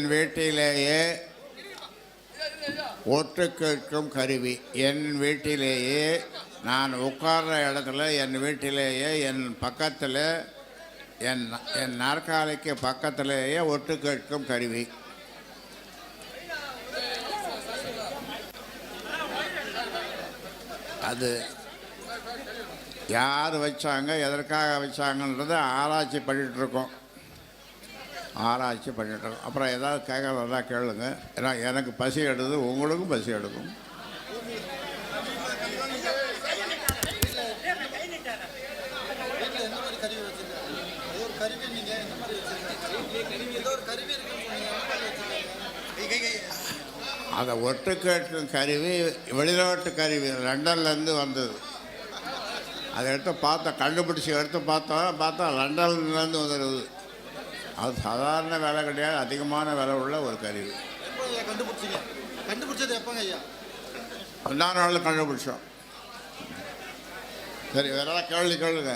என் வீட்டிலேயே ஒட்டு கேட்கும் கருவி. என் வீட்டிலேயே நான் உட்கார்ற இடத்துல என் வீட்டிலேயே என் பக்கத்தில் என் என் நாற்காலிக்கு பக்கத்திலேயே ஒட்டு கேட்கும் கருவி. அது யார் வச்சாங்க எதற்காக வச்சாங்கன்றதை ஆராய்ச்சி பண்ணிகிட்ருக்கோம் இருக்கோம் ஆராய்ச்சி பண்ணிட்டு அப்புறம் ஏதாவது கேட்கறதா கேளுங்க. ஏன்னா எனக்கு பசி எடுது உங்களுக்கும் பசி எடுக்கும். அந்த கருவி ஒட்டு கேட்கும் கருவி வெளிநாட்டு கருவி லண்டன்லேருந்து வந்தது. அதை எடுத்து பார்த்தோம் கண்டுபிடிச்சி எடுத்து பார்த்தோம் பார்த்தா லண்டன்லேருந்து வந்துடுது அது சாதாரண விலை கிடையாது. அதிகமான விலை உள்ள ஒரு கருவி. கண்டுபிடிச்சீங்க? கண்டுபிடிச்சது எப்போங்க ஐயா முந்தா நாள் கண்டுபிடிச்சோம். சரி வேற கேள்வி கேளுங்க.